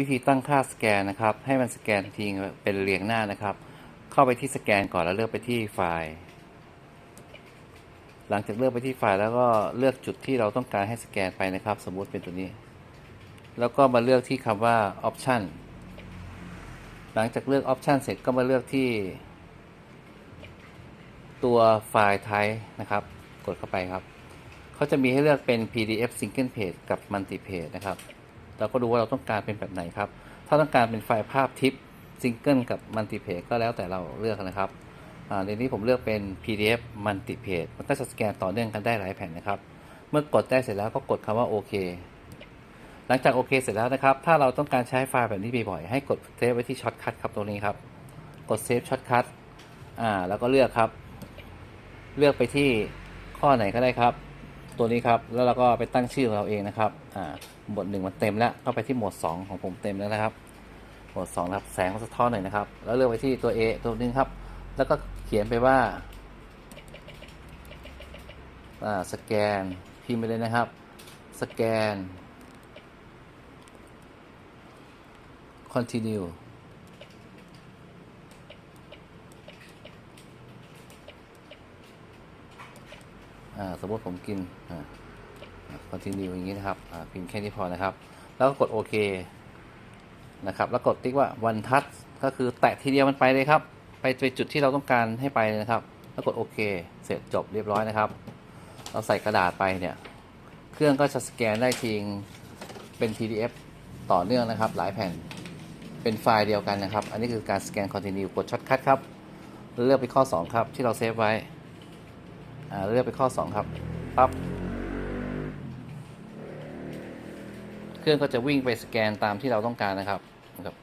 วิธีตั้งค่าสแกนนะครับ ให้มันสแกนทีเป็นเรียงหน้านะครับ เข้าไปที่สแกนก่อนแล้วเลือกไปที่ไฟล์ หลังจากเลือกไปที่ไฟล์แล้วก็เลือกจุดที่เราต้องการให้สแกนไปนะครับ สมมุติเป็นตัวนี้ แล้วก็มาเลือกที่คำว่า Option หลังจากเลือก Option เสร็จก็มาเลือกที่ ตัวไฟล์ type นะครับ กดเข้าไปครับเขาจะมีให้เลือกเป็น PDF Single Page กับ Multi Page นะครับ เราก็ดูว่าเราต้องการเป็นแบบไหนครับ ถ้าต้องการเป็นไฟล์ภาพทิป Single กับ Multi Page ก็แล้วแต่เราเลือกนะครับอ่าในนี้ผมเลือกเป็น PDF Multi Page มันก็จะสแกนต่อเนื่องกันได้หลายแผ่นนะครับ เมื่อกดได้เสร็จแล้วก็กดคำว่าโอเคหลังจากโอเคเสร็จแล้วนะครับ ถ้าเราต้องการใช้ไฟล์แบบนี้บ่อยๆให้กดเซฟไว้ที่ช็อตคัทครับตรงนี้ครับ กดเซฟช็อตคัทอ่า แล้วก็เลือกครับ เลือกไปที่ข้อไหนก็ได้ครับ ตัวนี้ครับ แล้วเราก็ไปตั้งชื่อของเราเองนะครับอ่าหมวดหนึ่งมันเต็มแล้วก็ไปที่หมวดสองของผมเต็มแล้วนะครับ หมวดสองนะครับแสงสะท้อนหน่อยนะครับ แล้วเลือกไปที่ตัว A ตัวนึงครับ แล้วก็เขียนไปว่าอ่าสแกนพิมพ์ไปเลยนะครับ สแกน continue สมมติผมกินคอ่า continue อย่างนี้นะครับพิมพ์แค่นี้พอนะครับ แล้วก็กดโอเคนะครับ แล้วกดติ๊กว่า one touch ก็คือแตะทีเดียวมันไปเลยครับ ไปไปจุดที่เราต้องการให้ไปเลยนะครับ แล้วกดโอเค เสร็จจบเรียบร้อยนะครับ เราใส่กระดาษไปเนี่ย เครื่องก็จะสแกนได้ทิงเป็น PDF ต่อเนื่องนะครับ หลายแผ่นเป็นไฟล์เดียวกันนะครับ อันนี้คือการสแกน continue กดช็อตคัทครับ เลือกไปข้อ 2 ครับ ที่เราเซฟไว้ เลือกไปข้อ 2 ครับปั๊บเครื่องก็จะวิ่งไปสแกนตามที่เราต้องการนะครับนะครับ